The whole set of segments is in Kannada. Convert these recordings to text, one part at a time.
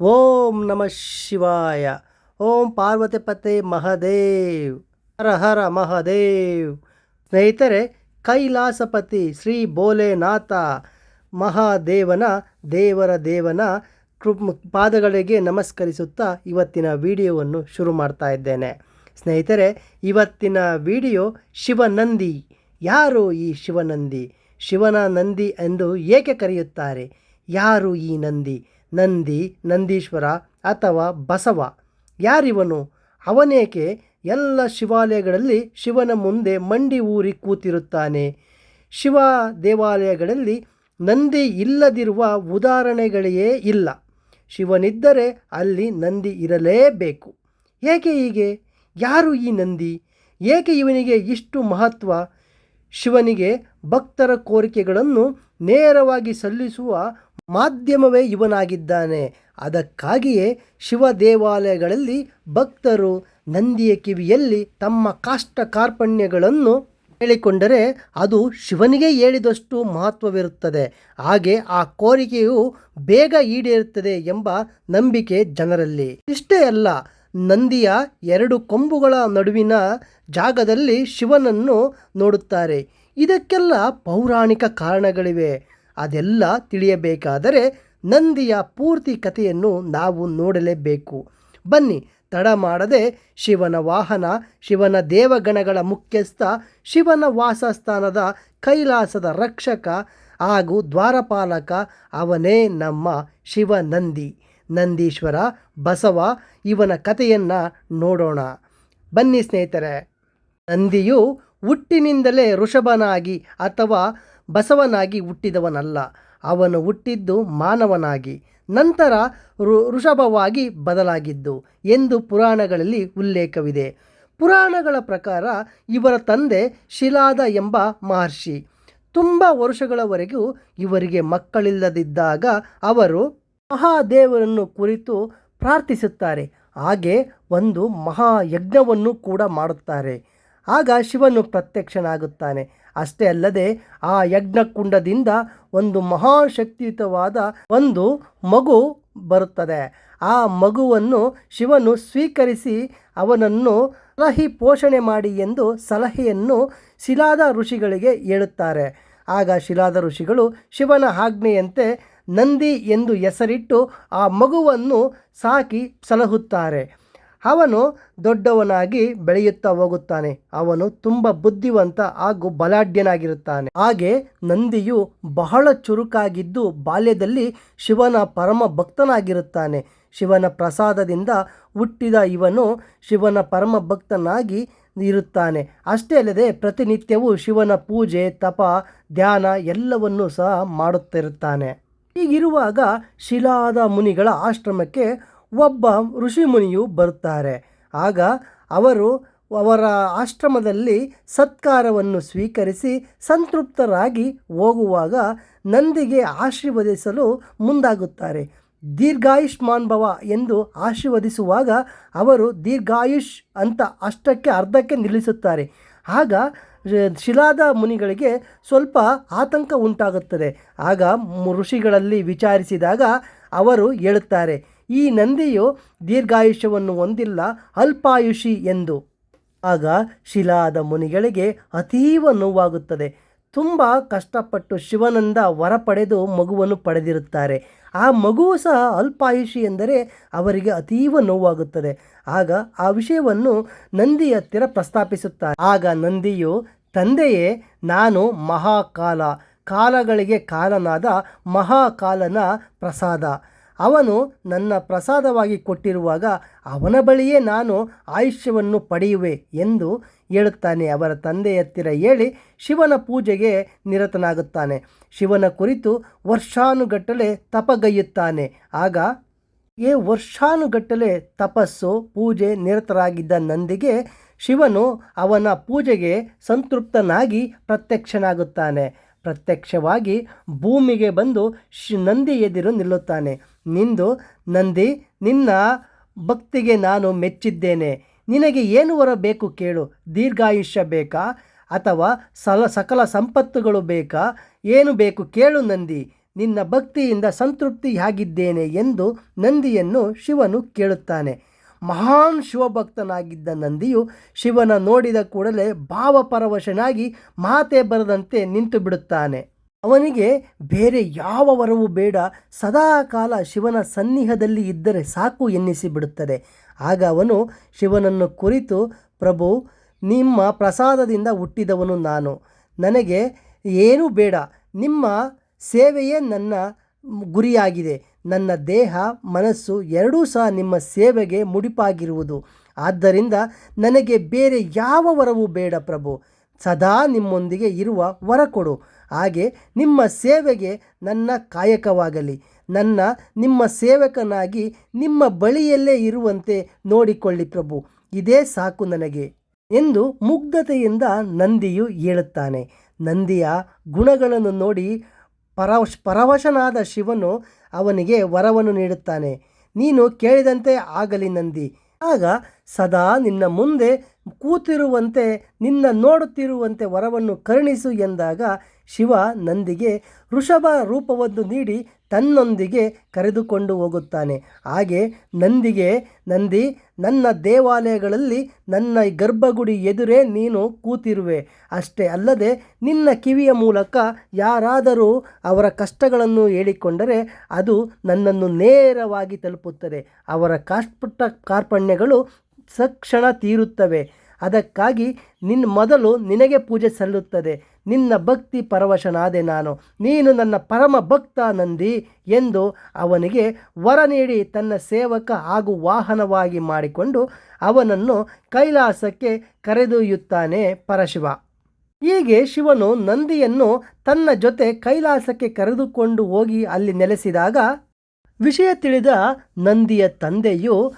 ಓಂ ನಮಃ ಶಿವಾಯ. ಓಂ ಪಾರ್ವತಿ ಪತೆ ಮಹದೇವ್. ಹರ ಹರ ಮಹದೇವ್. ಸ್ನೇಹಿತರೆ, ಕೈಲಾಸಪತಿ ಶ್ರೀ ಭೋಲೆನಾಥ ಮಹಾದೇವನ ದೇವರ ದೇವನ ಕೃಪ್ ಪಾದಗಳಿಗೆ ನಮಸ್ಕರಿಸುತ್ತಾ ಇವತ್ತಿನ ವಿಡಿಯೋವನ್ನು ಶುರು ಮಾಡ್ತಾ ಇದ್ದೇನೆ. ಸ್ನೇಹಿತರೆ, ಇವತ್ತಿನ ವಿಡಿಯೋ ಶಿವನಂದಿ. ಯಾರು ಈ ಶಿವನಂದಿ? ಶಿವನ ನಂದಿ ಎಂದು ಏಕೆ ಕರೆಯುತ್ತಾರೆ? ಯಾರು ಈ ನಂದಿ? ನಂದಿ, ನಂದೀಶ್ವರ ಅಥವಾ ಬಸವ. ಯಾರಿವನು? ಅವನೇಕೆ ಎಲ್ಲ ಶಿವಾಲಯಗಳಲ್ಲಿ ಶಿವನ ಮುಂದೆ ಮಂಡಿ ಊರಿ ಕೂತಿರುತ್ತಾನೆ? ಶಿವ ದೇವಾಲಯಗಳಲ್ಲಿ ನಂದಿ ಇಲ್ಲದಿರುವ ಉದಾಹರಣೆಗಳೇ ಇಲ್ಲ. ಶಿವನಿದ್ದರೆ ಅಲ್ಲಿ ನಂದಿ ಇರಲೇಬೇಕು. ಏಕೆ ಹೀಗೆ? ಯಾರು ಈ ನಂದಿ? ಏಕೆ ಇವನಿಗೆ ಇಷ್ಟು ಮಹತ್ವ? ಶಿವನಿಗೆ ಭಕ್ತರ ಕೋರಿಕೆಗಳನ್ನು ನೇರವಾಗಿ ಸಲ್ಲಿಸುವ ಮಾಧ್ಯಮವೇ ಇವನಾಗಿದ್ದಾನೆ. ಅದಕ್ಕಾಗಿಯೇ ಶಿವ ದೇವಾಲಯಗಳಲ್ಲಿ ಭಕ್ತರು ನಂದಿಯ ಕಿವಿಯಲ್ಲಿ ತಮ್ಮ ಕಾಷ್ಟ ಕಾರ್ಪಣ್ಯಗಳನ್ನು ಹೇಳಿಕೊಂಡರೆ ಅದು ಶಿವನಿಗೆ ಹೇಳಿದಷ್ಟು ಮಹತ್ವವಿರುತ್ತದೆ. ಹಾಗೆ ಆ ಕೋರಿಕೆಯು ಬೇಗ ಈಡೇರುತ್ತದೆ ಎಂಬ ನಂಬಿಕೆ ಜನರಲ್ಲಿ. ಇಷ್ಟೇ ಅಲ್ಲ, ನಂದಿಯ ಎರಡು ಕೊಂಬುಗಳ ನಡುವಿನ ಜಾಗದಲ್ಲಿ ಶಿವನನ್ನು ನೋಡುತ್ತಾರೆ. ಇದಕ್ಕೆಲ್ಲ ಪೌರಾಣಿಕ ಕಾರಣಗಳಿವೆ. ಅದೆಲ್ಲ ತಿಳಿಯಬೇಕಾದರೆ ನಂದಿಯ ಪೂರ್ತಿ ಕಥೆಯನ್ನು ನಾವು ನೋಡಲೇಬೇಕು. ಬನ್ನಿ, ತಡ ಮಾಡದೆ ಶಿವನ ವಾಹನ, ಶಿವನ ದೇವಗಣಗಳ ಮುಖ್ಯಸ್ಥ, ಶಿವನ ವಾಸಸ್ಥಾನದ ಕೈಲಾಸದ ರಕ್ಷಕ ಹಾಗೂ ದ್ವಾರಪಾಲಕ ಅವನೇ ನಮ್ಮ ಶಿವನಂದಿ. ನಂದೀಶ್ವರ, ಬಸವ, ಇವನ ಕಥೆಯನ್ನು ನೋಡೋಣ. ಬನ್ನಿ ಸ್ನೇಹಿತರೆ, ನಂದಿಯು ಹುಟ್ಟಿನಿಂದಲೇ ಋಷಭನಾಗಿ ಅಥವಾ ಬಸವನಾಗಿ ಹುಟ್ಟಿದವನಲ್ಲ. ಅವನು ಹುಟ್ಟಿದ್ದು ಮಾನವನಾಗಿ, ನಂತರ ಋಷಭವಾಗಿ ಬದಲಾಗಿದ್ದು ಎಂದು ಪುರಾಣಗಳಲ್ಲಿ ಉಲ್ಲೇಖವಿದೆ. ಪುರಾಣಗಳ ಪ್ರಕಾರ ಇವರ ತಂದೆ ಶಿಲಾದ ಎಂಬ ಮಹರ್ಷಿ. ತುಂಬ ವರ್ಷಗಳವರೆಗೂ ಇವರಿಗೆ ಮಕ್ಕಳಿಲ್ಲದಿದ್ದಾಗ ಅವರು ಮಹಾದೇವರನ್ನು ಕುರಿತು ಪ್ರಾರ್ಥಿಸುತ್ತಾರೆ. ಹಾಗೆ ಒಂದು ಮಹಾಯಜ್ಞವನ್ನು ಕೂಡ ಮಾಡುತ್ತಾರೆ. ಆಗ ಶಿವನು ಪ್ರತ್ಯಕ್ಷನಾಗುತ್ತಾನೆ. ಅಷ್ಟೇ ಅಲ್ಲದೆ ಆ ಯಜ್ಞಕುಂಡದಿಂದ ಒಂದು ಮಹಾಶಕ್ತಿಯುತವಾದ ಒಂದು ಮಗು ಬರುತ್ತದೆ. ಆ ಮಗುವನ್ನು ಶಿವನು ಸ್ವೀಕರಿಸಿ ಅವನನ್ನು ಸಲಹಿ ಪೋಷಣೆ ಮಾಡಿ ಎಂದು ಸಲಹೆಯನ್ನು ಶಿಲಾದ ಋಷಿಗಳಿಗೆ ಹೇಳುತ್ತಾರೆ. ಆಗ ಶಿಲಾದ ಋಷಿಗಳು ಶಿವನ ಆಜ್ಞೆಯಂತೆ ನಂದಿ ಎಂದು ಹೆಸರಿಟ್ಟು ಆ ಮಗುವನ್ನು ಸಾಕಿ ಸಲಹುತ್ತಾರೆ. ಅವನು ದೊಡ್ಡವನಾಗಿ ಬೆಳೆಯುತ್ತಾ ಹೋಗುತ್ತಾನೆ. ಅವನು ತುಂಬ ಬುದ್ಧಿವಂತ ಹಾಗೂ ಬಲಾಢ್ಯನಾಗಿರುತ್ತಾನೆ. ಹಾಗೆ ನಂದಿಯು ಬಹಳ ಚುರುಕಾಗಿದ್ದು ಬಾಲ್ಯದಲ್ಲಿ ಶಿವನ ಪರಮ ಭಕ್ತನಾಗಿರುತ್ತಾನೆ. ಶಿವನ ಪ್ರಸಾದದಿಂದ ಹುಟ್ಟಿದ ಇವನು ಶಿವನ ಪರಮ ಭಕ್ತನಾಗಿ ಇರುತ್ತಾನೆ. ಅಷ್ಟೇ ಅಲ್ಲದೆ ಪ್ರತಿನಿತ್ಯವೂ ಶಿವನ ಪೂಜೆ, ತಪ, ಧ್ಯಾನ ಎಲ್ಲವನ್ನೂ ಸಹ ಮಾಡುತ್ತಿರುತ್ತಾನೆ. ಹೀಗಿರುವಾಗ ಶಿಲಾದ ಮುನಿಗಳ ಆಶ್ರಮಕ್ಕೆ ಒಬ್ಬ ಋಷಿಮುನಿಯು ಬರುತ್ತಾರೆ. ಆಗ ಅವರು ಅವರ ಆಶ್ರಮದಲ್ಲಿ ಸತ್ಕಾರವನ್ನು ಸ್ವೀಕರಿಸಿ ಸಂತೃಪ್ತರಾಗಿ ಹೋಗುವಾಗ ನಂದಿಗೆ ಆಶೀರ್ವದಿಸಲು ಮುಂದಾಗುತ್ತಾರೆ. ದೀರ್ಘಾಯುಷ್ಮಾನ್ ಭವ ಎಂದು ಆಶೀರ್ವದಿಸುವಾಗ ಅವರು ದೀರ್ಘಾಯುಷ್ ಅಂತ ಅಷ್ಟಕ್ಕೆ ಅರ್ಧಕ್ಕೆ ನಿಲ್ಲಿಸುತ್ತಾರೆ. ಆಗ ಶಿಲಾದ ಮುನಿಗಳಿಗೆ ಸ್ವಲ್ಪ ಆತಂಕ ಉಂಟಾಗುತ್ತದೆ. ಆಗ ಋಷಿಗಳಲ್ಲಿ ವಿಚಾರಿಸಿದಾಗ ಅವರು ಹೇಳುತ್ತಾರೆ ಈ ನಂದಿಯು ದೀರ್ಘಾಯುಷ್ಯವನ್ನು ಹೊಂದಿಲ್ಲ, ಅಲ್ಪಾಯುಷಿ ಎಂದು. ಆಗ ಶಿಲಾದ ಮುನಿಗಳಿಗೆ ಅತೀವ ನೋವಾಗುತ್ತದೆ. ತುಂಬ ಕಷ್ಟಪಟ್ಟು ಶಿವನಂದ ವರ ಪಡೆದು ಮಗುವನ್ನು ಪಡೆದಿರುತ್ತಾರೆ. ಆ ಮಗುವು ಸಹ ಅಲ್ಪಾಯುಷಿ ಎಂದರೆ ಅವರಿಗೆ ಅತೀವ ನೋವಾಗುತ್ತದೆ. ಆಗ ಆ ವಿಷಯವನ್ನು ನಂದಿ ಹತ್ತಿರ ಪ್ರಸ್ತಾಪಿಸುತ್ತಾರೆ. ಆಗ ನಂದಿಯು, ತಂದೆಯೇ, ನಾನು ಮಹಾಕಾಲ, ಕಾಲಗಳಿಗೆ ಕಾಲನಾದ ಮಹಾಕಾಲನ ಪ್ರಸಾದ. ಅವನು ನನ್ನ ಪ್ರಸಾದವಾಗಿ ಕೊಟ್ಟಿರುವಾಗ ಅವನ ಬಳಿಯೇ ನಾನು ಆಯುಷ್ಯವನ್ನು ಪಡೆಯುವೆ ಎಂದು ಹೇಳುತ್ತಾನೆ. ಅವರ ತಂದೆಯ ಹತ್ತಿರ ಹೇಳಿ ಶಿವನ ಪೂಜೆಗೆ ನಿರತನಾಗುತ್ತಾನೆ. ಶಿವನ ಕುರಿತು ವರ್ಷಾನುಗಟ್ಟಲೆ ತಪಗೈಯುತ್ತಾನೆ. ಆಗ ಏ ವರ್ಷಾನುಗಟ್ಟಲೆ ತಪಸ್ಸು, ಪೂಜೆ ನಿರತರಾಗಿದ್ದ ನಂದಿಗೆ ಶಿವನು ಅವನ ಪೂಜೆಗೆ ಸಂತೃಪ್ತನಾಗಿ ಪ್ರತ್ಯಕ್ಷನಾಗುತ್ತಾನೆ. ಪ್ರತ್ಯಕ್ಷವಾಗಿ ಭೂಮಿಗೆ ಬಂದು ಶ್ ನಂದಿ ಎದುರು ನಿಲ್ಲುತ್ತಾನೆ. ನಿಂದು ನಂದಿ, ನಿನ್ನ ಭಕ್ತಿಗೆ ನಾನು ಮೆಚ್ಚಿದ್ದೇನೆ. ನಿನಗೆ ಏನು ವರ ಬೇಕು ಕೇಳು. ದೀರ್ಘಾಯುಷ್ಯ ಬೇಕಾ? ಅಥವಾ ಸಲ, ಸಕಲ ಸಂಪತ್ತುಗಳು ಬೇಕಾ? ಏನು ಬೇಕು ಕೇಳು ನಂದಿ. ನಿನ್ನ ಭಕ್ತಿಯಿಂದ ಸಂತೃಪ್ತಿಯಾಗಿದ್ದೇನೆ ಎಂದು ನಂದಿಯನ್ನು ಶಿವನು ಕೇಳುತ್ತಾನೆ. ಮಹಾನ್ ಶಿವಭಕ್ತನಾಗಿದ್ದ ನಂದಿಯು ಶಿವನ ನೋಡಿದ ಕೂಡಲೇ ಭಾವಪರವಶನಾಗಿ ಮಾತೆ ಬರದಂತೆ ನಿಂತು ಬಿಡುತ್ತಾನೆ ಅವನಿಗೆ ಬೇರೆ ಯಾವ ವರವೂ ಬೇಡ. ಸದಾಕಾಲ ಶಿವನ ಸನ್ನಿಹದಲ್ಲಿ ಇದ್ದರೆ ಸಾಕು ಎನ್ನಿಸಿಬಿಡುತ್ತದೆ. ಆಗ ಅವನು ಶಿವನನ್ನು ಕುರಿತು, ಪ್ರಭು, ನಿಮ್ಮ ಪ್ರಸಾದದಿಂದ ಹುಟ್ಟಿದವನು ನಾನು. ನನಗೆ ಏನೂ ಬೇಡ. ನಿಮ್ಮ ಸೇವೆಯೇ ನನ್ನ ಗುರಿಯಾಗಿದೆ. ನನ್ನ ದೇಹ, ಮನಸ್ಸು ಎರಡೂ ಸಹ ನಿಮ್ಮ ಸೇವೆಗೆ ಮುಡಿಪಾಗಿರುವುದು. ಆದ್ದರಿಂದ ನನಗೆ ಬೇರೆ ಯಾವ ವರವೂ ಬೇಡ ಪ್ರಭು. ಸದಾ ನಿಮ್ಮೊಂದಿಗೆ ಇರುವ ವರ ಕೊಡು. ಹಾಗೆ ನಿಮ್ಮ ಸೇವೆಗೆ ನನ್ನ ಕಾಯಕವಾಗಲಿ. ನನ್ನ, ನಿಮ್ಮ ಸೇವಕನಾಗಿ ನಿಮ್ಮ ಬಳಿಯಲ್ಲೇ ಇರುವಂತೆ ನೋಡಿಕೊಳ್ಳಿ ಪ್ರಭು. ಇದೇ ಸಾಕು ನನಗೆ ಎಂದು ಮುಗ್ಧತೆಯಿಂದ ನಂದಿಯು ಹೇಳುತ್ತಾನೆ. ನಂದಿಯ ಗುಣಗಳನ್ನು ನೋಡಿ ಪರವಶ್, ಪರವಶನಾದ ಶಿವನು ಅವನಿಗೆ ವರವನ್ನು ನೀಡುತ್ತಾನೆ. ನೀನು ಕೇಳಿದಂತೆ ಆಗಲಿ ನಂದಿ. ಆಗ ಸದಾ ನಿನ್ನ ಮುಂದೆ ಕೂತಿರುವಂತೆ, ನಿನ್ನ ನೋಡುತ್ತಿರುವಂತೆ ವರವನ್ನು ಕರುಣಿಸು ಎಂದಾಗ ಶಿವ ನಂದಿಗೆ ವೃಷಭ ರೂಪವನ್ನು ನೀಡಿ ತನ್ನೊಂದಿಗೆ ಕರೆದುಕೊಂಡು ಹೋಗುತ್ತಾನೆ. ಹಾಗೆ ನಂದಿಗೆ, ನಂದಿ, ನನ್ನ ದೇವಾಲಯಗಳಲ್ಲಿ ನನ್ನ ಗರ್ಭಗುಡಿ ಎದುರೇ ನೀನು ಕೂತಿರುವೆ. ಅಷ್ಟೇ ಅಲ್ಲದೆ ನಿನ್ನ ಕಿವಿಯ ಮೂಲಕ ಯಾರಾದರೂ ಅವರ ಕಷ್ಟಗಳನ್ನು ಹೇಳಿಕೊಂಡರೆ ಅದು ನನ್ನನ್ನು ನೇರವಾಗಿ ತಲುಪುತ್ತದೆ. ಅವರ ಕಷ್ಟಪಟ್ಟ ಕಾರ್ಪಣ್ಯಗಳು ಸಕ್ಷಣ ತೀರುತ್ತವೆ. ಅದಕ್ಕಾಗಿ ನಿನ್ನ ಮೊದಲು ನಿನಗೆ ಪೂಜೆ ಸಲ್ಲುತ್ತದೆ. ನಿನ್ನ ಭಕ್ತಿ ಪರವಶನಾದೆ ನಾನು. ನೀನು ನನ್ನ ಪರಮ ಭಕ್ತ ನಂದಿ ಎಂದು ಅವನಿಗೆ ವರ ನೀಡಿ ತನ್ನ ಸೇವಕ ಹಾಗೂ ವಾಹನವಾಗಿ ಮಾಡಿಕೊಂಡು ಅವನನ್ನು ಕೈಲಾಸಕ್ಕೆ ಕರೆದೊಯ್ಯುತ್ತಾನೆ ಪರಶಿವ. ಹೀಗೆ ಶಿವನು ನಂದಿಯನ್ನು ತನ್ನ ಜೊತೆ ಕೈಲಾಸಕ್ಕೆ ಕರೆದುಕೊಂಡು ಹೋಗಿ ಅಲ್ಲಿ ನೆಲೆಸಿದಾಗ ವಿಷಯ ತಿಳಿದ ನಂದಿಯ ತಂದೆಯು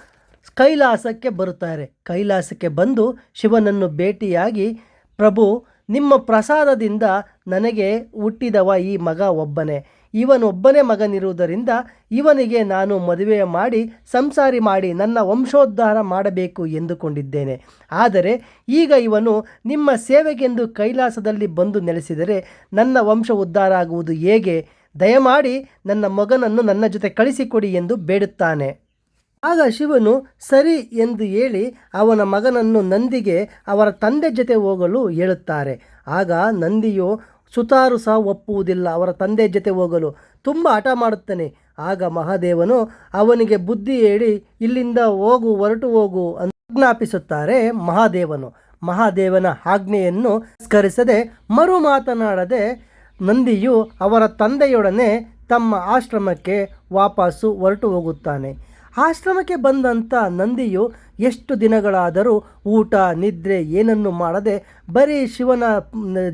ಕೈಲಾಸಕ್ಕೆ ಬರುತ್ತಾರೆ. ಕೈಲಾಸಕ್ಕೆ ಬಂದು ಶಿವನನ್ನು ಭೇಟಿಯಾಗಿ, ಪ್ರಭು, ನಿಮ್ಮ ಪ್ರಸಾದದಿಂದ ನನಗೆ ಹುಟ್ಟಿದವ ಈ ಮಗ ಒಬ್ಬನೇ. ಇವನೊಬ್ಬನೇ ಮಗನಿರುವುದರಿಂದ ಇವನಿಗೆ ನಾನು ಮದುವೆ ಮಾಡಿ, ಸಂಸಾರಿ ಮಾಡಿ, ನನ್ನ ವಂಶೋದ್ಧಾರ ಮಾಡಬೇಕು ಎಂದುಕೊಂಡಿದ್ದೇನೆ. ಆದರೆ ಈಗ ಇವನು ನಿಮ್ಮ ಸೇವೆಗೆಂದು ಕೈಲಾಸದಲ್ಲಿ ಬಂದು ನೆಲೆಸಿದರೆ ನನ್ನ ವಂಶ ಉದ್ಧಾರ ಆಗುವುದು ಹೇಗೆ? ದಯಮಾಡಿ ನನ್ನ ಮಗನನ್ನು ನನ್ನ ಜೊತೆ ಕಳಿಸಿಕೊಡಿ ಎಂದು ಬೇಡುತ್ತಾನೆ. ಆಗ ಶಿವನು, ಸರಿ ಎಂದು ಹೇಳಿ ಅವನ ಮಗನನ್ನು ನಂದಿಗೆ ಅವರ ತಂದೆ ಜೊತೆ ಹೋಗಲು ಹೇಳುತ್ತಾರೆ. ಆಗ ನಂದಿಯು, ಸುತಾರು ಸಹ ಒಪ್ಪುವುದಿಲ್ಲ, ಅವರ ತಂದೆ ಜೊತೆ ಹೋಗಲು. ತುಂಬ ಹಠ ಮಾಡುತ್ತಾನೆ. ಆಗ ಮಹಾದೇವನು, ಅವನಿಗೆ ಬುದ್ಧಿ ಹೇಳಿ, ಇಲ್ಲಿಂದ ಹೋಗು, ಹೊರಟು ಹೋಗು ಅಂತ ಆಜ್ಞಾಪಿಸುತ್ತಾರೆ ಮಹಾದೇವನು. ಮಹಾದೇವನ ಆಜ್ಞೆಯನ್ನು ಸ್ಕರಿಸದೆ ಮರು ಮಾತನಾಡದೆ ನಂದಿಯು ಅವರ ತಂದೆಯೊಡನೆ ತಮ್ಮ ಆಶ್ರಮಕ್ಕೆ ವಾಪಸ್ಸು ಹೊರಟು ಹೋಗುತ್ತಾನೆ. ಆಶ್ರಮಕ್ಕೆ ಬಂದಂಥ ನಂದಿಯು ಎಷ್ಟು ದಿನಗಳಾದರೂ ಊಟ, ನಿದ್ರೆ ಏನನ್ನು ಮಾಡದೆ ಬರೀ ಶಿವನ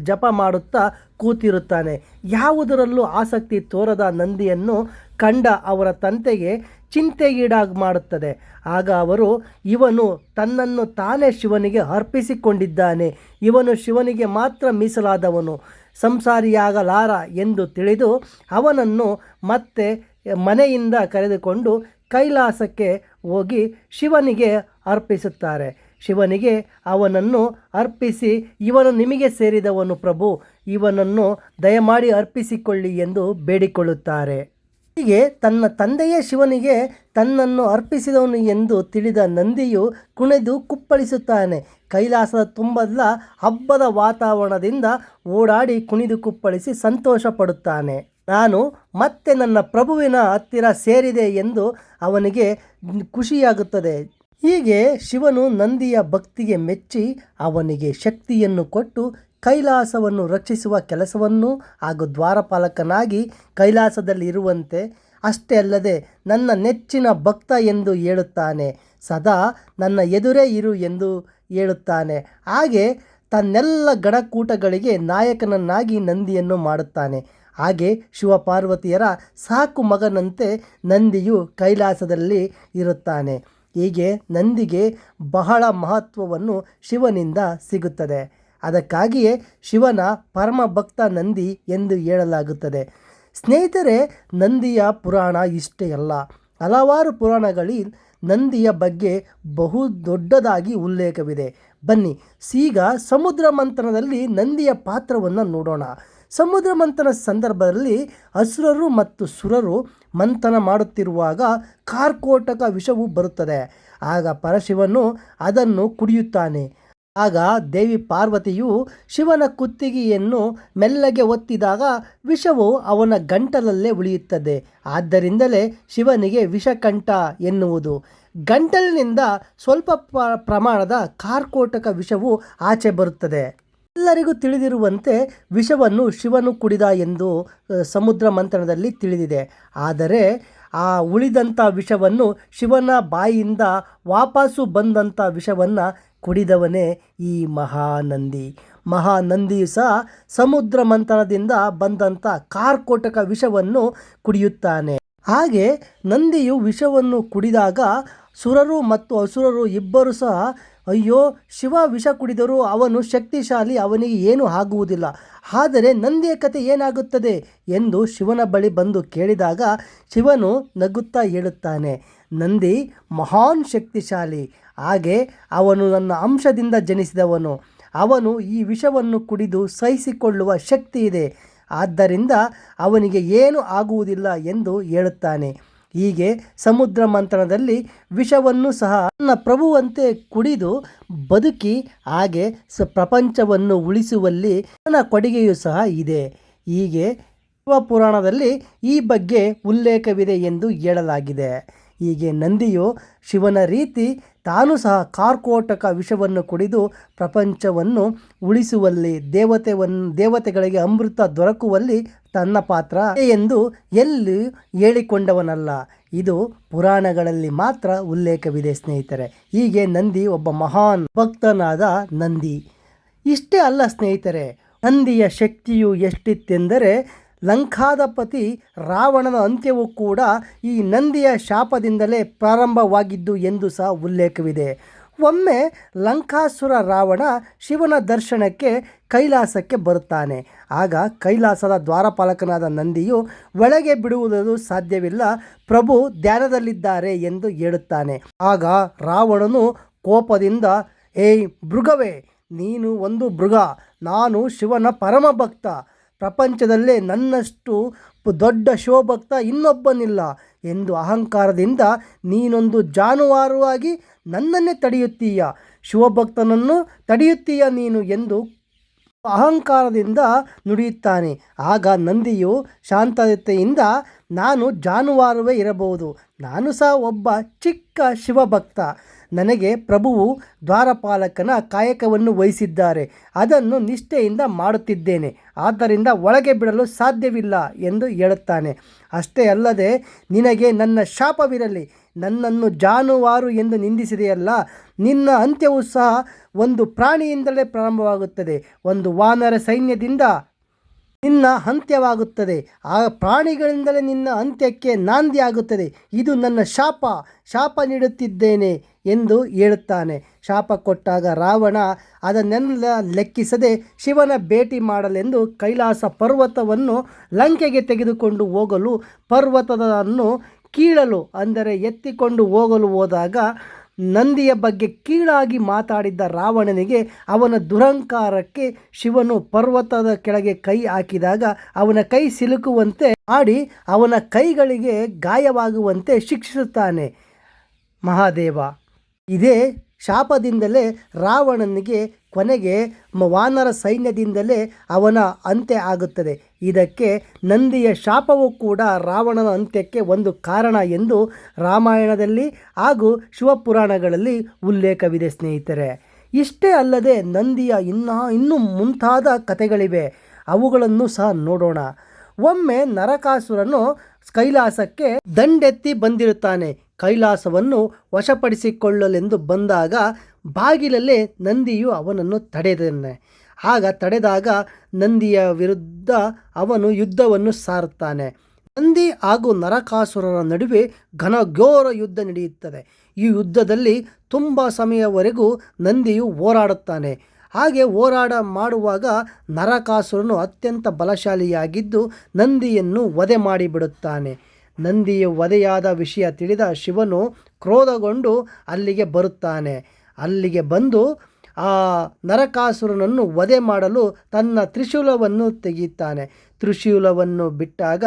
ಜಪ ಮಾಡುತ್ತಾ ಕೂತಿರುತ್ತಾನೆ. ಯಾವುದರಲ್ಲೂ ಆಸಕ್ತಿ ತೋರದ ನಂದಿಯನ್ನು ಕಂಡ ಅವರ ತಂತೆಗೆ ಚಿಂತೆಗೀಡಾಗಿ ಮಾಡುತ್ತದೆ. ಆಗ ಅವರು, ಇವನು ತನ್ನನ್ನು ತಾನೇ ಶಿವನಿಗೆ ಅರ್ಪಿಸಿಕೊಂಡಿದ್ದಾನೆ. ಇವನು ಶಿವನಿಗೆ ಮಾತ್ರ ಮೀಸಲಾದವನು. ಸಂಸಾರಿಯಾಗಲಾರ ಎಂದು ತಿಳಿದು ಅವನನ್ನು ಮತ್ತೆ ಮನೆಯಿಂದ ಕರೆದುಕೊಂಡು ಕೈಲಾಸಕ್ಕೆ ಹೋಗಿ ಶಿವನಿಗೆ ಅರ್ಪಿಸುತ್ತಾರೆ. ಶಿವನಿಗೆ ಅವನನ್ನು ಅರ್ಪಿಸಿ, ಇವನು ನಿಮಗೆ ಸೇರಿದವನು ಪ್ರಭು, ಇವನನ್ನು ದಯಮಾಡಿ ಅರ್ಪಿಸಿಕೊಳ್ಳಿ ಎಂದು ಬೇಡಿಕೊಳ್ಳುತ್ತಾರೆ. ಹೀಗೆ ತನ್ನ ತಂದೆಯೇ ಶಿವನಿಗೆ ತನ್ನನ್ನು ಅರ್ಪಿಸಿದವನು ಎಂದು ತಿಳಿದ ನಂದಿಯು ಕುಣಿದು ಕುಪ್ಪಳಿಸುತ್ತಾನೆ. ಕೈಲಾಸದ ತುಂಬಲ್ಲ ಹಬ್ಬದ ವಾತಾವರಣದಿಂದ ಓಡಾಡಿ ಕುಣಿದು ಕುಪ್ಪಳಿಸಿ ಸಂತೋಷ ಪಡುತ್ತಾನೆ ನಾನು ಮತ್ತೆ ನನ್ನ ಪ್ರಭುವಿನ ಹತ್ತಿರ ಸೇರಿದೆ ಎಂದು ಅವನಿಗೆ ಖುಷಿಯಾಗುತ್ತದೆ. ಹೀಗೆ ಶಿವನು ನಂದಿಯ ಭಕ್ತಿಗೆ ಮೆಚ್ಚಿ ಅವನಿಗೆ ಶಕ್ತಿಯನ್ನು ಕೊಟ್ಟು ಕೈಲಾಸವನ್ನು ರಕ್ಷಿಸುವ ಕೆಲಸವನ್ನು ಹಾಗೂ ದ್ವಾರಪಾಲಕನಾಗಿ ಕೈಲಾಸದಲ್ಲಿ ಇರುವಂತೆ ಅಷ್ಟೇ ಅಲ್ಲದೆ ನನ್ನ ನೆಚ್ಚಿನ ಭಕ್ತ ಎಂದು ಹೇಳುತ್ತಾನೆ. ಸದಾ ನನ್ನ ಎದುರೇ ಇರು ಎಂದು ಹೇಳುತ್ತಾನೆ. ಹಾಗೆ ತನ್ನೆಲ್ಲ ಗಣಕೂಟಗಳಿಗೆ ನಾಯಕನನ್ನಾಗಿ ನಂದಿಯನ್ನು ಮಾಡುತ್ತಾನೆ. ಹಾಗೆ ಶಿವಪಾರ್ವತಿಯರ ಸಾಕು ಮಗನಂತೆ ನಂದಿಯು ಕೈಲಾಸದಲ್ಲಿ ಇರುತ್ತಾನೆ. ಹೀಗೆ ನಂದಿಗೆ ಬಹಳ ಮಹತ್ವವನ್ನು ಶಿವನಿಂದ ಸಿಗುತ್ತದೆ. ಅದಕ್ಕಾಗಿಯೇ ಶಿವನ ಪರಮ ಭಕ್ತ ನಂದಿ ಎಂದು ಹೇಳಲಾಗುತ್ತದೆ. ಸ್ನೇಹಿತರೆ, ನಂದಿಯ ಪುರಾಣ ಇಷ್ಟೇ ಅಲ್ಲ. ಹಲವಾರು ಪುರಾಣಗಳಿ ನಂದಿಯ ಬಗ್ಗೆ ಬಹು ದೊಡ್ಡದಾಗಿ ಉಲ್ಲೇಖವಿದೆ. ಬನ್ನಿ ಈಗ ಸಮುದ್ರ ಮಂಥನದಲ್ಲಿ ನಂದಿಯ ಪಾತ್ರವನ್ನು ನೋಡೋಣ. ಸಮುದ್ರ ಮಂಥನ ಸಂದರ್ಭದಲ್ಲಿ ಅಸುರರು ಮತ್ತು ಸುರರು ಮಂಥನ ಮಾಡುತ್ತಿರುವಾಗ ಕಾರ್ಕೋಟಕ ವಿಷವು ಬರುತ್ತದೆ. ಆಗ ಪರಶಿವನು ಅದನ್ನು ಕುಡಿಯುತ್ತಾನೆ. ಆಗ ದೇವಿ ಪಾರ್ವತಿಯು ಶಿವನ ಕುತ್ತಿಗೆಯನ್ನು ಮೆಲ್ಲಗೆ ಒತ್ತಿದಾಗ ವಿಷವು ಅವನ ಗಂಟಲಲ್ಲೇ ಉಳಿಯುತ್ತದೆ. ಆದ್ದರಿಂದಲೇ ಶಿವನಿಗೆ ವಿಷಕಂಠ ಎನ್ನುವುದು. ಗಂಟಲಿನಿಂದ ಸ್ವಲ್ಪ ಪ್ರಮಾಣದ ಕಾರ್ಕೋಟಕ ವಿಷವು ಆಚೆ ಬರುತ್ತದೆ. ಎಲ್ಲರಿಗೂ ತಿಳಿದಿರುವಂತೆ ವಿಷವನ್ನು ಶಿವನು ಕುಡಿದ ಎಂದು ಸಮುದ್ರ ಮಂಥನದಲ್ಲಿ ತಿಳಿದಿದೆ. ಆದರೆ ಆ ಉಳಿದಂಥ ವಿಷವನ್ನು ಶಿವನ ಬಾಯಿಯಿಂದ ವಾಪಸ್ಸು ಬಂದಂಥ ವಿಷವನ್ನು ಕುಡಿದವನೇ ಈ ಮಹಾನಂದಿ. ಮಹಾನಂದಿಯು ಸಹ ಸಮುದ್ರ ಮಂಥನದಿಂದ ಬಂದಂಥ ಕಾರ್ಕೋಟಕ ವಿಷವನ್ನು ಕುಡಿಯುತ್ತಾನೆ. ಹಾಗೆ ನಂದಿಯು ವಿಷವನ್ನು ಕುಡಿದಾಗ ಸುರರು ಮತ್ತು ಅಸುರರು ಇಬ್ಬರು ಸಹ ಅಯ್ಯೋ, ಶಿವ ವಿಷ ಕುಡಿದರೂ ಅವನು ಶಕ್ತಿಶಾಲಿ, ಅವನಿಗೆ ಏನೂ ಆಗುವುದಿಲ್ಲ. ಆದರೆ ನಂದಿಯ ಕತೆ ಏನಾಗುತ್ತದೆ ಎಂದು ಶಿವನ ಬಳಿ ಬಂದು ಕೇಳಿದಾಗ ಶಿವನು ನಗುತ್ತಾ ಹೇಳುತ್ತಾನೆ, ನಂದಿ ಮಹಾನ್ ಶಕ್ತಿಶಾಲಿ, ಹಾಗೆ ಅವನು ನನ್ನ ಅಂಶದಿಂದ ಜನಿಸಿದವನು. ಅವನು ಈ ವಿಷವನ್ನು ಕುಡಿದು ಸಹಿಸಿಕೊಳ್ಳುವ ಶಕ್ತಿ ಇದೆ. ಆದ್ದರಿಂದ ಅವನಿಗೆ ಏನು ಆಗುವುದಿಲ್ಲ ಎಂದು ಹೇಳುತ್ತಾನೆ. ಹೀಗೆ ಸಮುದ್ರ ಮಂಥನದಲ್ಲಿ ವಿಷವನ್ನು ಸಹ ತನ್ನ ಪ್ರಭುವಂತೆ ಕುಡಿದು ಬದುಕಿ ಹಾಗೆ ಸ ಪ್ರಪಂಚವನ್ನು ಉಳಿಸುವಲ್ಲಿ ತನ್ನ ಕೊಡುಗೆಯೂ ಸಹ ಇದೆ. ಹೀಗೆ ಶಿವಪುರಾಣದಲ್ಲಿ ಈ ಬಗ್ಗೆ ಉಲ್ಲೇಖವಿದೆ ಎಂದು ಹೇಳಲಾಗಿದೆ. ಹೀಗೆ ನಂದಿಯು ಶಿವನ ರೀತಿ ತಾನು ಸಹ ಕಾರ್ಕೋಟಕ ವಿಷವನ್ನು ಕುಡಿದು ಪ್ರಪಂಚವನ್ನು ಉಳಿಸುವಲ್ಲಿ ದೇವತೆವನ್, ದೇವತೆಗಳಿಗೆ ಅಮೃತ ದೊರಕುವಲ್ಲಿ ತನ್ನ ಪಾತ್ರ ಎಂದು ಎಲ್ಲಿ ಹೇಳಿಕೊಂಡವನಲ್ಲ. ಇದು ಪುರಾಣಗಳಲ್ಲಿ ಮಾತ್ರ ಉಲ್ಲೇಖವಿದೆ ಸ್ನೇಹಿತರೆ. ಹೀಗೆ ನಂದಿ ಒಬ್ಬ ಮಹಾನ್ ಭಕ್ತನಾದ ನಂದಿ. ಇಷ್ಟೇ ಅಲ್ಲ ಸ್ನೇಹಿತರೆ, ನಂದಿಯ ಶಕ್ತಿಯು ಎಷ್ಟಿತ್ತೆಂದರೆ ಲಂಕಾದಪತಿ ರಾವಣನ ಅಂತ್ಯವೂ ಕೂಡ ಈ ನಂದಿಯ ಶಾಪದಿಂದಲೇ ಪ್ರಾರಂಭವಾಗಿದ್ದು ಎಂದು ಸಹ ಉಲ್ಲೇಖವಿದೆ. ಒಮ್ಮೆ ಲಂಕಾಸುರ ರಾವಣ ಶಿವನ ದರ್ಶನಕ್ಕೆ ಕೈಲಾಸಕ್ಕೆ ಬರುತ್ತಾನೆ. ಆಗ ಕೈಲಾಸದ ದ್ವಾರಪಾಲಕನಾದ ನಂದಿಯು ಒಳಗೆ ಬಿಡುವುದನ್ನು ಸಾಧ್ಯವಿಲ್ಲ, ಪ್ರಭು ಧ್ಯಾನದಲ್ಲಿದ್ದಾರೆ ಎಂದು ಹೇಳುತ್ತಾನೆ. ಆಗ ರಾವಣನು ಕೋಪದಿಂದ, ಏಯ್ ಮೃಗವೇ, ನೀನು ಒಂದು ಮೃಗ, ನಾನು ಶಿವನ ಪರಮ ಭಕ್ತ ಪ್ರಪಂಚದಲ್ಲೇ ನನ್ನಷ್ಟು ದೊಡ್ಡ ಶಿವಭಕ್ತ ಇನ್ನೊಬ್ಬನಿಲ್ಲ ಎಂದು ಅಹಂಕಾರದಿಂದ ನೀನೊಂದು ಜಾನುವಾರುವಾಗಿ ನನ್ನನ್ನೇ ತಡೆಯುತ್ತೀಯ. ಶಿವಭಕ್ತನನ್ನು ತಡೆಯುತ್ತೀಯ ನೀನು ಎಂದು ಅಹಂಕಾರದಿಂದ ನುಡಿಯುತ್ತಾನೆ. ಆಗ ನಂದಿಯು ಶಾಂತತೆಯಿಂದ, ನಾನು ಜಾನುವಾರುವೇ ಇರಬಹುದು. ನಾನು ಸಹ ಒಬ್ಬ ಚಿಕ್ಕ ಶಿವಭಕ್ತ. ನನಗೆ ಪ್ರಭುವು ದ್ವಾರಪಾಲಕನ ಕಾಯಕವನ್ನು ವಹಿಸಿದ್ದಾರೆ. ಅದನ್ನು ನಿಷ್ಠೆಯಿಂದ ಮಾಡುತ್ತಿದ್ದೇನೆ. ಆದ್ದರಿಂದ ಒಳಗೆ ಬಿಡಲು ಸಾಧ್ಯವಿಲ್ಲ ಎಂದು ಹೇಳುತ್ತಾನೆ. ಅಷ್ಟೇ ಅಲ್ಲದೆ, ನಿನಗೆ ನನ್ನ ಶಾಪವಿರಲಿ, ನನ್ನನ್ನು ಜಾನುವಾರು ಎಂದು ನಿಂದಿಸಿದೆಯಲ್ಲ, ನಿನ್ನ ಅಂತ್ಯವು ಸಹ ಒಂದು ಪ್ರಾಣಿಯಿಂದಲೇ ಪ್ರಾರಂಭವಾಗುತ್ತದೆ, ಒಂದು ವಾನರ ಸೈನ್ಯದಿಂದ ನಿನ್ನ ಅಂತ್ಯವಾಗುತ್ತದೆ, ಆ ಪ್ರಾಣಿಗಳಿಂದಲೇ ನಿನ್ನ ಅಂತ್ಯಕ್ಕೆ ನಾಂದಿ ಆಗುತ್ತದೆ ಇದು ನನ್ನ ಶಾಪ ಶಾಪ ನೀಡುತ್ತಿದ್ದೇನೆ. ಎಂದು ಹೇಳುತ್ತಾನೆ. ಶಾಪ ಕೊಟ್ಟಾಗ ರಾವಣ ಅದನ್ನೆಲ್ಲ ಲೆಕ್ಕಿಸದೆ ಶಿವನ ಭೇಟಿ ಮಾಡಲೆಂದು ಕೈಲಾಸ ಪರ್ವತವನ್ನು ಲಂಕೆಗೆ ತೆಗೆದುಕೊಂಡು ಹೋಗಲು ಪರ್ವತವನ್ನು ಕೀಳಲು, ಅಂದರೆ ಎತ್ತಿಕೊಂಡು ಹೋಗಲು ಹೋದಾಗ ನಂದಿಯ ಬಗ್ಗೆ ಕೀಳಾಗಿ ಮಾತಾಡಿದ್ದ ರಾವಣನಿಗೆ ಅವನ ದುರಂಕಾರಕ್ಕೆ ಶಿವನು ಪರ್ವತದ ಕೆಳಗೆ ಕೈ ಹಾಕಿದಾಗ ಅವನ ಕೈ ಸಿಲುಕುವಂತೆ ಮಾಡಿ ಅವನ ಕೈಗಳಿಗೆ ಗಾಯವಾಗುವಂತೆ ಶಿಕ್ಷಿಸುತ್ತಾನೆ. ಮಹಾದೇವ ಇದೇ ಶಾಪದಿಂದಲೇ ರಾವಣನಿಗೆ ಕೊನೆಗೆ ವಾನರ ಸೈನ್ಯದಿಂದಲೇ ಅವನ ಅಂತ್ಯ ಆಗುತ್ತದೆ. ಇದಕ್ಕೆ ನಂದಿಯ ಶಾಪವೂ ಕೂಡ ರಾವಣನ ಅಂತ್ಯಕ್ಕೆ ಒಂದು ಕಾರಣ ಎಂದು ರಾಮಾಯಣದಲ್ಲಿ ಹಾಗೂ ಶಿವಪುರಾಣಗಳಲ್ಲಿ ಉಲ್ಲೇಖವಿದೆ ಸ್ನೇಹಿತರೆ. ಇಷ್ಟೇ ಅಲ್ಲದೆ ನಂದಿಯ ಇನ್ನ ಇನ್ನೂ ಮುಂತಾದ ಕಥೆಗಳಿವೆ. ಅವುಗಳನ್ನು ಸಹ ನೋಡೋಣ. ಒಮ್ಮೆ ನರಕಾಸುರನು ಕೈಲಾಸಕ್ಕೆ ದಂಡೆತ್ತಿ ಬಂದಿರುತ್ತಾನೆ. ಕೈಲಾಸವನ್ನು ವಶಪಡಿಸಿಕೊಳ್ಳಲೆಂದು ಬಂದಾಗ ಬಾಗಿಲಲ್ಲೇ ನಂದಿಯು ಅವನನ್ನು ತಡೆದಾನೆ. ಆಗ ತಡೆದಾಗ ನಂದಿಯ ವಿರುದ್ಧ ಅವನು ಯುದ್ಧವನ್ನು ಸಾರುತ್ತಾನೆ. ನಂದಿ ಹಾಗೂ ನರಕಾಸುರರ ನಡುವೆ ಘನಘೋರ ಯುದ್ಧ ನಡೆಯುತ್ತದೆ. ಈ ಯುದ್ಧದಲ್ಲಿ ತುಂಬ ಸಮಯವರೆಗೂ ನಂದಿಯು ಹೋರಾಡುತ್ತಾನೆ. ಹಾಗೆ ಹೋರಾಟ ಮಾಡುವಾಗ ನರಕಾಸುರನು ಅತ್ಯಂತ ಬಲಶಾಲಿಯಾಗಿದ್ದು ನಂದಿಯನ್ನು ವಧೆ ಮಾಡಿಬಿಡುತ್ತಾನೆ. ನಂದಿಯ ವಧೆಯಾದ ವಿಷಯ ತಿಳಿದ ಶಿವನು ಕ್ರೋಧಗೊಂಡು ಅಲ್ಲಿಗೆ ಬರುತ್ತಾನೆ. ಅಲ್ಲಿಗೆ ಬಂದು ಆ ನರಕಾಸುರನನ್ನು ವಧೆ ಮಾಡಲು ತನ್ನ ತ್ರಿಶೂಲವನ್ನು ತೆಗೆಯುತ್ತಾನೆ. ತ್ರಿಶೂಲವನ್ನು ಬಿಟ್ಟಾಗ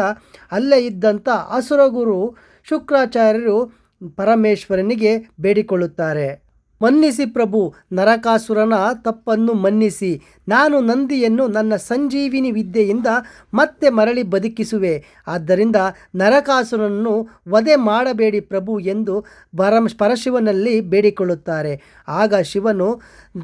ಅಲ್ಲೇ ಇದ್ದಂಥ ಅಸುರಗುರು ಶುಕ್ರಾಚಾರ್ಯರು ಪರಮೇಶ್ವರನಿಗೆ ಬೇಡಿಕೊಳ್ಳುತ್ತಾರೆ. ಮನ್ನಿಸಿ ಪ್ರಭು, ನರಕಾಸುರನ ತಪ್ಪನ್ನು ಮನ್ನಿಸಿ. ನಾನು ನಂದಿಯನ್ನು ನನ್ನ ಸಂಜೀವಿನಿ ವಿದ್ಯೆಯಿಂದ ಮತ್ತೆ ಮರಳಿ ಬದುಕಿಸುವೆ. ಆದ್ದರಿಂದ ನರಕಾಸುರನನ್ನು ವಧೆ ಮಾಡಬೇಡಿ ಪ್ರಭು ಎಂದು ಪರಂ ಪರಶಿವನಲ್ಲಿ ಬೇಡಿಕೊಳ್ಳುತ್ತಾರೆ. ಆಗ ಶಿವನು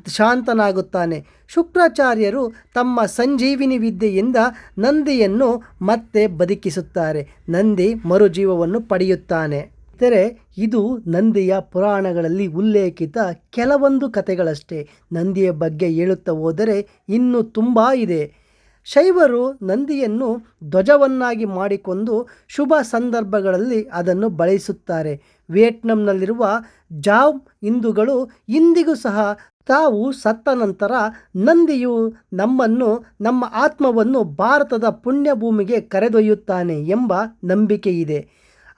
ಶಾಂತನಾಗುತ್ತಾನೆ. ಶುಕ್ರಾಚಾರ್ಯರು ತಮ್ಮ ಸಂಜೀವಿನಿ ವಿದ್ಯೆಯಿಂದ ನಂದಿಯನ್ನು ಮತ್ತೆ ಬದುಕಿಸುತ್ತಾರೆ. ನಂದಿ ಮರುಜೀವವನ್ನು ಪಡೆಯುತ್ತಾನೆ. ಇತರೆ ಇದು ನಂದಿಯ ಪುರಾಣಗಳಲ್ಲಿ ಉಲ್ಲೇಖಿತ ಕೆಲವೊಂದು ಕಥೆಗಳಷ್ಟೇ. ನಂದಿಯ ಬಗ್ಗೆ ಹೇಳುತ್ತಾ ಹೋದರೆ ಇನ್ನೂ ತುಂಬ ಇದೆ. ಶೈವರು ನಂದಿಯನ್ನು ಧ್ವಜವನ್ನಾಗಿ ಮಾಡಿಕೊಂಡು ಶುಭ ಸಂದರ್ಭಗಳಲ್ಲಿ ಅದನ್ನು ಬಳಸುತ್ತಾರೆ. ವಿಯೆಟ್ನಾಂನಲ್ಲಿರುವ ಜಾವ್ ಹಿಂದೂಗಳು ಇಂದಿಗೂ ಸಹ ತಾವು ಸತ್ತ ನಂತರ ನಂದಿಯು ನಮ್ಮನ್ನು, ನಮ್ಮ ಆತ್ಮವನ್ನು ಭಾರತದ ಪುಣ್ಯಭೂಮಿಗೆ ಕರೆದೊಯ್ಯುತ್ತಾನೆ ಎಂಬ ನಂಬಿಕೆ ಇದೆ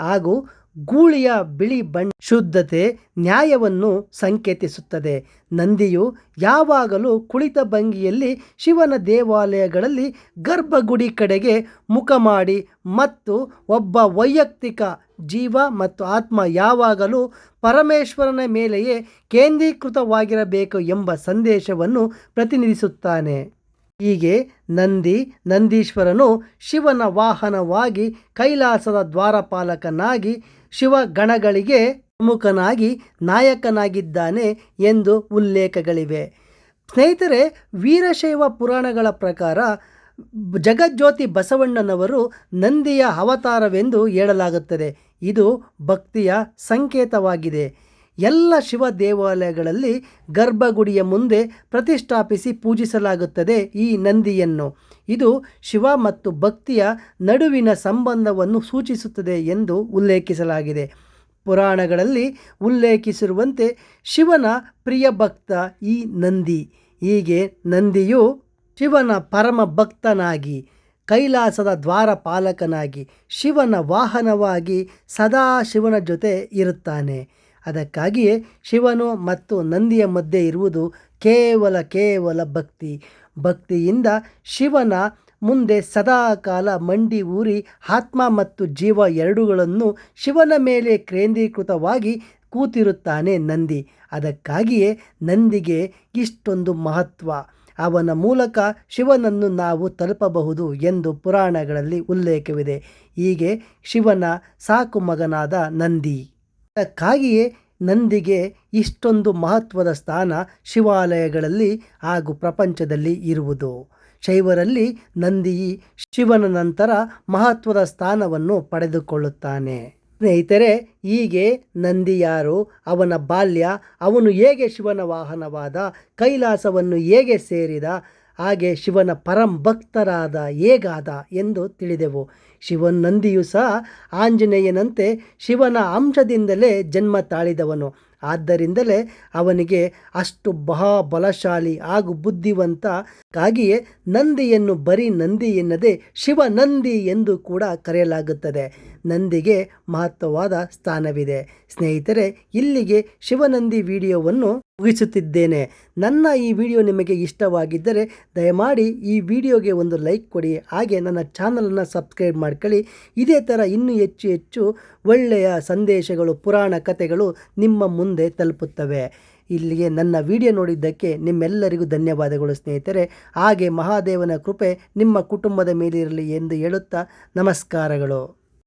ಹಾಗೂ ಗೂಳಿಯ ಬಿಳಿ ಬಣ್ಣ ಶುದ್ಧತೆ ನ್ಯಾಯವನ್ನು ಸಂಕೇತಿಸುತ್ತದೆ. ನಂದಿಯು ಯಾವಾಗಲೂ ಕುಳಿತ ಭಂಗಿಯಲ್ಲಿ ಶಿವನ ದೇವಾಲಯಗಳಲ್ಲಿ ಗರ್ಭಗುಡಿ ಕಡೆಗೆ ಮುಖ ಮಾಡಿ ಮತ್ತು ಒಬ್ಬ ವೈಯಕ್ತಿಕ ಜೀವ ಮತ್ತು ಆತ್ಮ ಯಾವಾಗಲೂ ಪರಮೇಶ್ವರನ ಮೇಲೆಯೇ ಕೇಂದ್ರೀಕೃತವಾಗಿರಬೇಕು ಎಂಬ ಸಂದೇಶವನ್ನು ಪ್ರತಿನಿಧಿಸುತ್ತಾನೆ. ಹೀಗೆ ನಂದಿ ನಂದೀಶ್ವರನು ಶಿವನ ವಾಹನವಾಗಿ ಕೈಲಾಸದ ದ್ವಾರಪಾಲಕನಾಗಿ ಶಿವಗಣಗಳಿಗೆ ಪ್ರಮುಖನಾಗಿ ನಾಯಕನಾಗಿದ್ದಾನೆ ಎಂದು ಉಲ್ಲೇಖಗಳಿವೆ. ಸ್ನೇಹಿತರೆ, ವೀರಶೈವ ಪುರಾಣಗಳ ಪ್ರಕಾರ ಜಗಜ್ಯೋತಿ ಬಸವಣ್ಣನವರು ನಂದಿಯ ಅವತಾರವೆಂದು ಹೇಳಲಾಗುತ್ತದೆ. ಇದು ಭಕ್ತಿಯ ಸಂಕೇತವಾಗಿದೆ. ಎಲ್ಲ ಶಿವ ದೇವಾಲಯಗಳಲ್ಲಿ ಗರ್ಭಗುಡಿಯ ಮುಂದೆ ಪ್ರತಿಷ್ಠಾಪಿಸಿ ಪೂಜಿಸಲಾಗುತ್ತದೆ ಈ ನಂದಿಯನ್ನು. ಇದು ಶಿವ ಮತ್ತು ಭಕ್ತಿಯ ನಡುವಿನ ಸಂಬಂಧವನ್ನು ಸೂಚಿಸುತ್ತದೆ ಎಂದು ಉಲ್ಲೇಖಿಸಲಾಗಿದೆ. ಪುರಾಣಗಳಲ್ಲಿ ಉಲ್ಲೇಖಿಸಿರುವಂತೆ ಶಿವನ ಪ್ರಿಯ ಭಕ್ತ ಈ ನಂದಿ. ಹೀಗೆ ನಂದಿಯು ಶಿವನ ಪರಮ ಭಕ್ತನಾಗಿ, ಕೈಲಾಸದ ದ್ವಾರಪಾಲಕನಾಗಿ ಶಿವನ ವಾಹನವಾಗಿ ಸದಾ ಶಿವನ ಜೊತೆ ಇರುತ್ತಾನೆ. ಅದಕ್ಕಾಗಿಯೇ ಶಿವನು ಮತ್ತು ನಂದಿಯ ಮಧ್ಯೆ ಇರುವುದು ಕೇವಲ ಕೇವಲ ಭಕ್ತಿ. ಭಕ್ತಿಯಿಂದ ಶಿವನ ಮುಂದೆ ಸದಾ ಕಾಲ ಮಂಡಿ ಊರಿ ಆತ್ಮ ಮತ್ತು ಜೀವ ಎರಡುಗಳನ್ನು ಶಿವನ ಮೇಲೆ ಕೇಂದ್ರೀಕೃತವಾಗಿ ಕೂತಿರುತ್ತಾನೆ ನಂದಿ. ಅದಕ್ಕಾಗಿಯೇ ನಂದಿಗೆ ಇಷ್ಟೊಂದು ಮಹತ್ವ. ಅವನ ಮೂಲಕ ಶಿವನನ್ನು ನಾವು ತಲುಪಬಹುದು ಎಂದು ಪುರಾಣಗಳಲ್ಲಿ ಉಲ್ಲೇಖವಿದೆ. ಹೀಗೆ ಶಿವನ ಸಾಕು ಮಗನಾದ ನಂದಿ. ಅದಕ್ಕಾಗಿಯೇ ನಂದಿಗೆ ಇಷ್ಟೊಂದು ಮಹತ್ವದ ಸ್ಥಾನ ಶಿವಾಲಯಗಳಲ್ಲಿ ಹಾಗೂ ಪ್ರಪಂಚದಲ್ಲಿ ಇರುವುದು. ಶೈವರಲ್ಲಿ ನಂದಿ ಶಿವನ ನಂತರ ಮಹತ್ವದ ಸ್ಥಾನವನ್ನು ಪಡೆದುಕೊಳ್ಳುತ್ತಾನೆ. ಸ್ನೇಹಿತರೆ, ಹೀಗೆ ನಂದಿ ಯಾರು, ಅವನ ಬಾಲ್ಯ, ಅವನು ಹೇಗೆ ಶಿವನ ವಾಹನವಾದ, ಕೈಲಾಸವನ್ನು ಹೇಗೆ ಸೇರಿದ, ಹಾಗೆ ಶಿವನ ಪರಂ ಭಕ್ತರಾದ ಹೇಗಾದ ಎಂದು ತಿಳಿದೆವು. ಶಿವನ್ ನಂದಿಯು ಸಹ ಆಂಜನೇಯನಂತೆ ಶಿವನ ಅಂಶದಿಂದಲೇ ಜನ್ಮ ತಾಳಿದವನು. ಆದ್ದರಿಂದಲೇ ಅವನಿಗೆ ಅಷ್ಟು ಬಹಾ ಬಲಶಾಲಿ ಹಾಗೂ ಬುದ್ಧಿವಂತಕ್ಕಾಗಿಯೇ ನಂದಿಯನ್ನು ಬರೀ ನಂದಿ ಎನ್ನದೆ ಶಿವ ನಂದಿ ಎಂದು ಕೂಡ ಕರೆಯಲಾಗುತ್ತದೆ. ನಂದಿಗೆ ಮಹತ್ವವಾದ ಸ್ಥಾನವಿದೆ. ಸ್ನೇಹಿತರೆ, ಇಲ್ಲಿಗೆ ಶಿವನಂದಿ ವಿಡಿಯೋವನ್ನು ಮುಗಿಸುತ್ತಿದ್ದೇನೆ. ನನ್ನ ಈ ವಿಡಿಯೋ ನಿಮಗೆ ಇಷ್ಟವಾಗಿದ್ದರೆ ದಯಮಾಡಿ ಈ ವಿಡಿಯೋಗೆ ಒಂದು ಲೈಕ್ ಕೊಡಿ. ಹಾಗೆ ನನ್ನ ಚಾನಲನ್ನು ಸಬ್ಸ್ಕ್ರೈಬ್ ಮಾಡ್ಕೊಳ್ಳಿ. ಇದೇ ಥರ ಇನ್ನೂ ಹೆಚ್ಚು ಹೆಚ್ಚು ಒಳ್ಳೆಯ ಸಂದೇಶಗಳು, ಪುರಾಣ ಕಥೆಗಳು ನಿಮ್ಮ ಮುಂದೆ ತಲುಪುತ್ತವೆ. ಇಲ್ಲಿಗೆ ನನ್ನ ವಿಡಿಯೋ ನೋಡಿದ್ದಕ್ಕೆ ನಿಮ್ಮೆಲ್ಲರಿಗೂ ಧನ್ಯವಾದಗಳು ಸ್ನೇಹಿತರೆ. ಹಾಗೆ ಮಹಾದೇವನ ಕೃಪೆ ನಿಮ್ಮ ಕುಟುಂಬದ ಮೇಲಿರಲಿ ಎಂದು ಹೇಳುತ್ತಾ ನಮಸ್ಕಾರಗಳು.